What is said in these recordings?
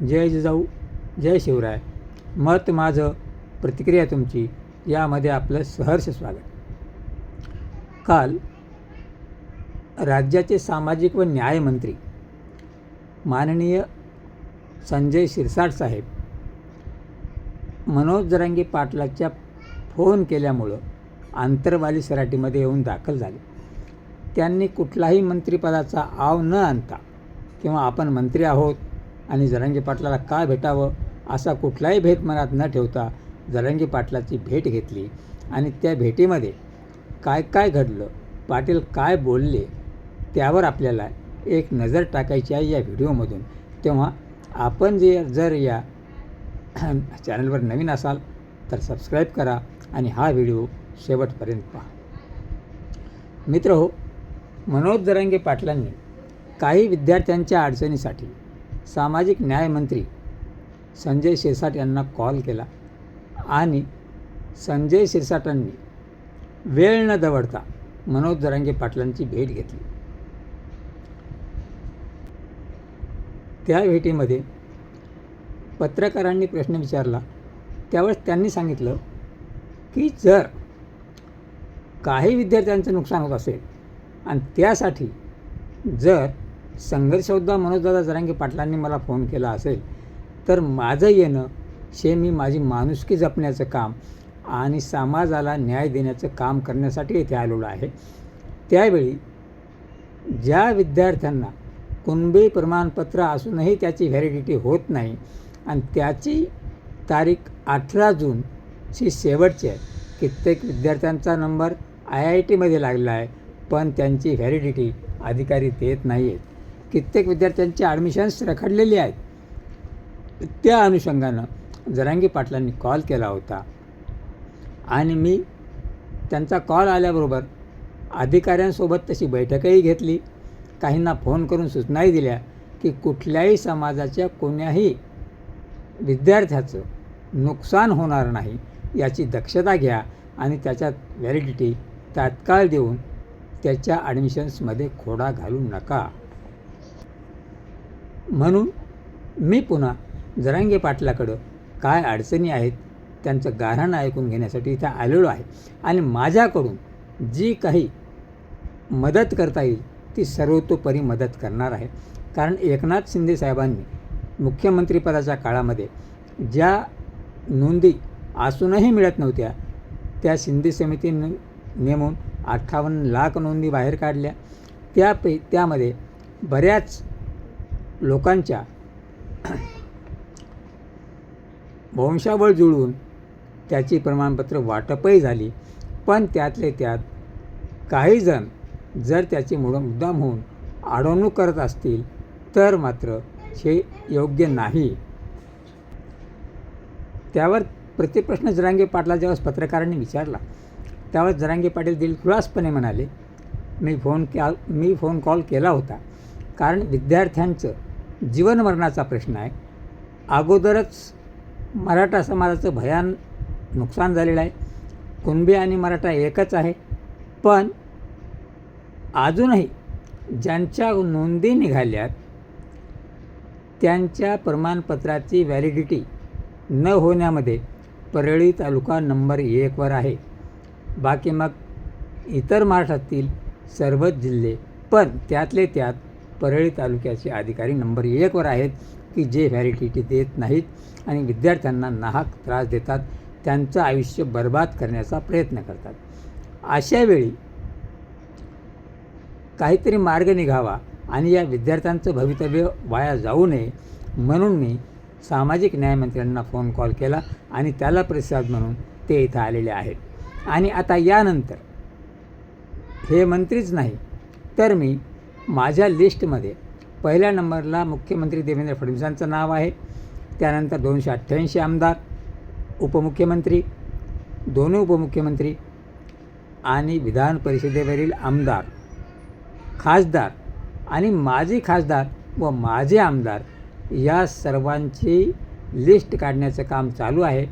जय जिजाऊ जय शिवराय. मत माझं प्रतिक्रिया तुमची यामध्ये आपलं सहर्ष स्वागत. काल राज्याचे सामाजिक व न्यायमंत्री माननीय संजय शिरसाट साहेब मनोज जरांगी पाटलाच्या फोन केल्यामुळं आंतरवाली सराटीमध्ये येऊन दाखल झाले. त्यांनी कुठलाही मंत्रिपदाचा आव न आणता किंवा आपण मंत्री आहोत आणि जरंगी पाटलाला का भेटावं असा कुठलाही भेद मनात न ठेवता जरंगी पाटलाची भेट घेतली. आणि त्या भेटीमध्ये काय काय घडलं पाटील काय बोलले त्यावर आपल्याला एक नजर टाकायची आहे या व्हिडिओमधून. तेव्हा आपण जे जर या चॅनलवर नवीन असाल तर सबस्क्राईब करा आणि हा व्हिडिओ शेवटपर्यंत पहा. मित्र हो मनोज दरंगे पाटलांनी काही विद्यार्थ्यांच्या अडचणीसाठी सामाजिक न्यायमंत्री संजय शिरसाट यांना कॉल केला आणि संजय शिरसाटांनी वेळ न दवडता मनोज दरांगे पाटलांची भेट घेतली. त्या भेटीमध्ये पत्रकारांनी प्रश्न विचारला. त्यावेळेस त्यांनी सांगितलं की जर काही विद्यार्थ्यांचं नुकसान होत असेल आणि त्यासाठी जर संघर्षोद्धा मनोजदादा जरांगी पाटलांनी मला फोन केला असेल तर माझं येणं हे मी माझी माणुसकी जपण्याचं काम आणि समाजाला न्याय देण्याचं काम करण्यासाठी इथे आलेलो आहे. त्यावेळी ज्या विद्यार्थ्यांना कुणबी प्रमाणपत्र असूनही त्याची व्हॅलिडिटी होत नाही आणि त्याची तारीख अठरा जून ही शेवटची आहे कित्येक विद्यार्थ्यांचा नंबर आय आय टीमध्ये लागला आहे पण त्यांची व्हॅलिडिटी अधिकारी देत नाही आहेत कित्येक विद्यार्थ्यांची ॲडमिशन्स रखडलेली आहेत. त्या अनुषंगानं जरांगी पाटलांनी कॉल केला होता. आणि मी त्यांचा कॉल आल्याबरोबर अधिकाऱ्यांसोबत तशी बैठकही घेतली. काहींना फोन करून सूचनाही दिल्या की कुठल्याही समाजाच्या कोण्याही विद्यार्थ्याचं नुकसान होणार नाही याची दक्षता घ्या आणि त्याच्यात व्हॅलिडिटी तात्काळ देऊन त्याच्या ॲडमिशन्समध्ये खोडा घालू नका. म्हणून मी पुन्हा जरांगे पाटलाकडं काय अडचणी आहेत त्यांचं गाऱ्हाणं ऐकून घेण्यासाठी इथं आलेलो आहे. आणि माझ्याकडून जी काही मदत करता येईल ती सर्वतोपरी मदत करणार आहे. कारण एकनाथ शिंदे साहेबांनी मुख्यमंत्रीपदाच्या काळामध्ये ज्या नोंदी असूनही मिळत नव्हत्या त्या शिंदे समितीने नेमून अठ्ठावन्न लाख नोंदी बाहेर काढल्या. त्यापै त्यामध्ये बऱ्याच लोकांच्या वंशाबळ जुळून त्याची प्रमाणपत्र वाटपही झाली. पण त्यातले त्यात काहीजण जर त्याची मुड मुद्दाम होऊन अडवणूक करत असतील तर मात्र हे योग्य नाही. त्यावर प्रतिप्रश्न जरांगे पाटला जेव्हा पत्रकारांनी विचारला त्यावर जरांगे पाटील दिलखुलासपणे म्हणाले मी फोन कॅ मी फोन कॉल केला होता. कारण विद्यार्थ्यांचं जीवनमरणाचा प्रश्न आहे. अगोदरच मराठा समाजाचं भयान नुकसान झालेलं आहे. कुणबी आणि मराठा एकच आहे. पण अजूनही ज्यांच्या नोंदी निघाल्यात त्यांच्या प्रमाणपत्राची व्हॅलिडिटी न होण्यामध्ये परळी तालुका नंबर एकवर आहे. बाकी मग इतर महाराष्ट्रातील सर्वच जिल्हे पण त्यातले त्यात परळी तालुक्याचे अधिकारी नंबर एकवर आहेत की जे व्हॅलिडिटी देत नाहीत आणि विद्यार्थ्यांना नाहक त्रास देतात त्यांचं आयुष्य बर्बाद करण्याचा प्रयत्न करतात. अशा वेळी काहीतरी मार्ग निघावा आणि या विद्यार्थ्यांचं भवितव्य वाया जाऊ नये म्हणून मी सामाजिक न्यायमंत्र्यांना फोन कॉल केला आणि त्याला प्रतिसाद म्हणून ते इथं आलेले आहेत. आणि आता यानंतर हे मंत्रीच नाही तर मी माझ्या लिस्टमध्ये पहिल्या नंबरला मुख्यमंत्री देवेंद्र फडणवीसांचं नाव आहे. त्यानंतर दोनशे अठ्ठ्याऐंशी आमदार उपमुख्यमंत्री दोन्ही उपमुख्यमंत्री आणि विधान परिषदेवरील आमदार खासदार आणि माजी खासदार व माझे आमदार या सर्वांची लिस्ट काढण्याचं काम चालू आहे.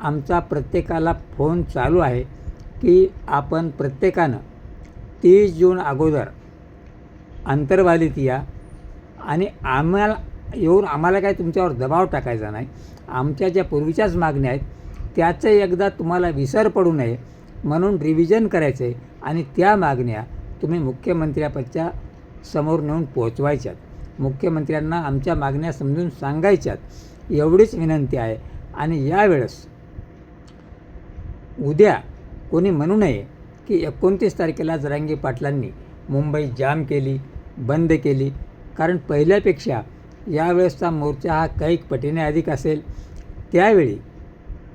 आमचा प्रत्येकाला फोन चालू आहे की आपण प्रत्येकानं तीस जून अगोदर अंतर्वालीत या आणि आम्हाला येऊन आम्हाला काय तुमच्यावर दबाव टाकायचा नाही. आमच्या ज्या पूर्वीच्याच मागण्या आहेत त्याचं एकदा तुम्हाला विसर पडू नये म्हणून रिव्हिजन करायचं आहे आणि त्या मागण्या तुम्ही मुख्यमंत्र्यापदच्या समोर नेऊन पोहोचवायच्यात. मुख्यमंत्र्यांना आमच्या मागण्या समजून सांगायच्यात. एवढीच विनंती आहे. आणि यावेळेस उद्या कोणी म्हणू नये की एकोणतीस तारखेला जरांगी पाटलांनी मुंबई जाम केली. बंद केली. कारण पहिल्यापेक्षा यावेळेसचा मोर्चा हा कैक पटीने अधिक असेल. त्यावेळी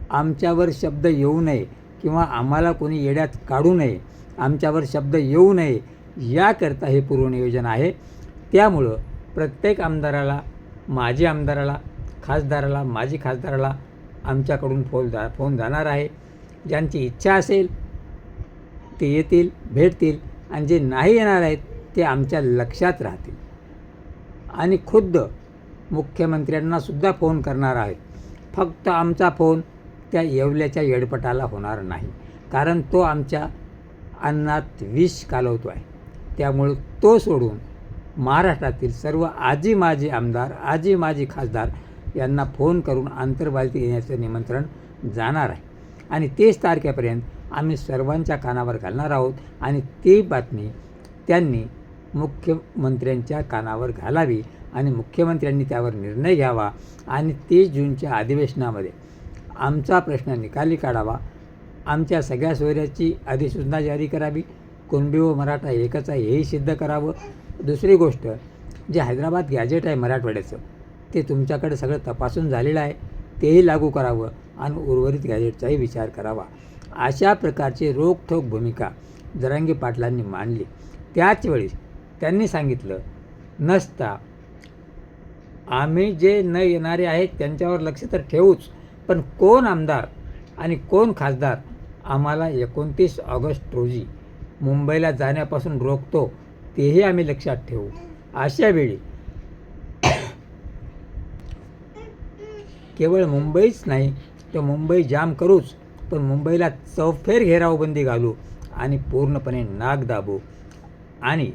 आमच्यावर शब्द येऊ नये किंवा आम्हाला कोणी येड्यात काढू नये आमच्यावर शब्द येऊ नये याकरता हे पूर्वनियोजन आहे. त्यामुळं प्रत्येक आमदाराला माजी आमदाराला खासदाराला माजी खासदाराला आमच्याकडून फोन जा फोन जाणार आहे. ज्यांची इच्छा असेल ते येतील भेटतील आणि जे नाही येणार आहेत ते आमच्या लक्षात राहतील. आणि खुद्द मुख्यमंत्र्यांनासुद्धा फोन करणार आहेत फक्त आमचा फोन त्या येवल्याच्या येडपटाला होणार नाही. कारण तो आमच्या अन्नात विष कालवतो आहे त्यामुळं तो सोडून महाराष्ट्रातील सर्व आजी माजी आमदार आजी माजी खासदार यांना फोन करून आंतरबालती येण्याचं निमंत्रण जाणार आहे. आणि तेच तारखेपर्यंत आम्ही सर्वांच्या कानावर घालणार आहोत. आणि ती बातमी त्यांनी मुख्यमंत्र्यांच्या कानावर घालावी आणि मुख्यमंत्र्यांनी त्यावर निर्णय घ्यावा आणि तीस जूनच्या अधिवेशनामध्ये आमचा प्रश्न निकाली काढावा. आमच्या सगळ्या सोयऱ्याची अधिसूचना जारी करावी. कुणबी व मराठा एकच आहे हेही सिद्ध करावं. दुसरी गोष्ट जे हैदराबाद गॅजेट आहे मराठवाड्याचं ते तुमच्याकडे सगळं तपासून झालेलं आहे. तेही लागू करावं आणि उर्वरित गॅजेटचाही विचार करावा. अशा प्रकारची रोखठोक भूमिका जरांगी पाटलांनी मांडली. त्याचवेळी त्यांनी सांगितलं नसता. आम्ही जे न येणारे आहेत त्यांच्यावर लक्ष तर ठेवूच पण कोण आमदार आणि कोण खासदार आम्हाला एकोणतीस ऑगस्ट रोजी मुंबईला जाण्यापासून रोखतो तेही आम्ही लक्षात ठेवू. अशा वेळी केवळ मुंबईच नाही तर मुंबई जाम करूच पण मुंबईला चौफेर घेरावबंदी घालू आणि पूर्णपणे नाक दाबू आणि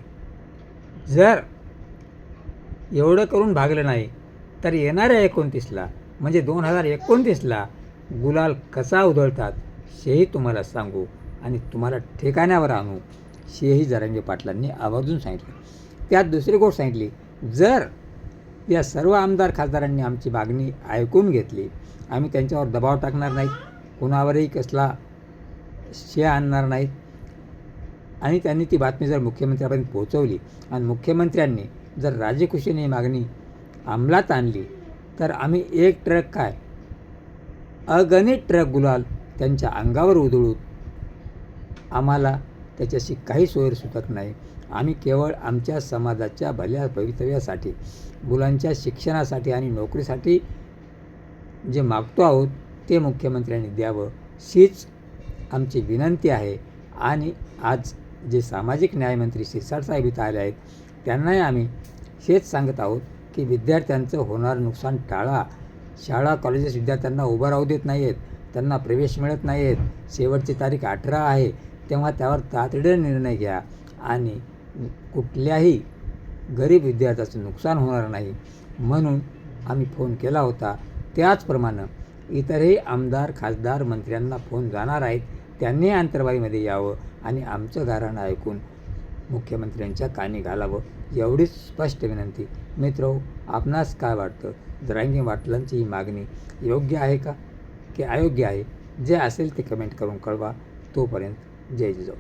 जर एवढं करून भागलं नाही तर येणाऱ्या एकोणतीसला म्हणजे दोन हजार एकोणतीसला गुलाल कसा उधळतात हेही तुम्हाला सांगू आणि तुम्हाला ठिकाण्यावर आणू हेही जरांगे पाटलांनी आवर्जून सांगितलं. त्यात दुसरी गोष्ट सांगितली जर या सर्व आमदार खासदारांनी आमची मागणी ऐकून घेतली आम्ही त्यांच्यावर दबाव टाकणार नाहीत कुणावरही कसला शे आणणार नाहीत आणि त्यांनी ती बातमी जर मुख्यमंत्र्यापर्यंत पोहोचवली आणि मुख्यमंत्र्यांनी जर राजीखुशीने ही मागणी अंमलात आणली तर आम्ही एक ट्रक काय? अगणित ट्रक गुलाल त्यांच्या अंगावर उधळू आम्हाला त्याच्याशी काही सोयर सुटत नाही. आम्ही केवळ आमच्या समाजाच्या भल्या भवितव्यासाठी मुलांच्या शिक्षणासाठी आणि नोकरीसाठी जे मागतो आहोत ते मुख्यमंत्र्यांनी द्यावं हीच आमची विनंती आहे. आणि आज जे सामाजिक न्यायमंत्री शिरसाटसाहेब इथं आले आहेत त्यांनाही आम्ही हेच सांगत आहोत की विद्यार्थ्यांचं होणारं नुकसान टाळा. शाळा कॉलेजेस विद्यार्थ्यांना उभं राहू देत नाही आहेत त्यांना प्रवेश मिळत नाही आहेत शेवटची तारीख अठरा आहे तेव्हा त्यावर तातडीने निर्णय घ्या आणि कुठल्याही गरीब विद्यार्थ्याचं नुकसान होणार नाही. म्हणून आम्ही फोन केला होता. त्याचप्रमाणे इतरही आमदार खासदार मंत्र्यांना फोन जाणार आहेत. त्यांनी अंतर्वाईमध्ये यावं आणि आमचं गाऱ्हाणं ऐकून मुख्यमंत्र्यांच्या कानी घालावं एवढीच स्पष्ट विनंती. मित्र आपणास काय वाटतं? जरांगी वाटलांची ही मागणी योग्य आहे का? की अयोग्य आहे? जे असेल ते कमेंट करून कळवा. तोपर्यंत जय जिजाऊ.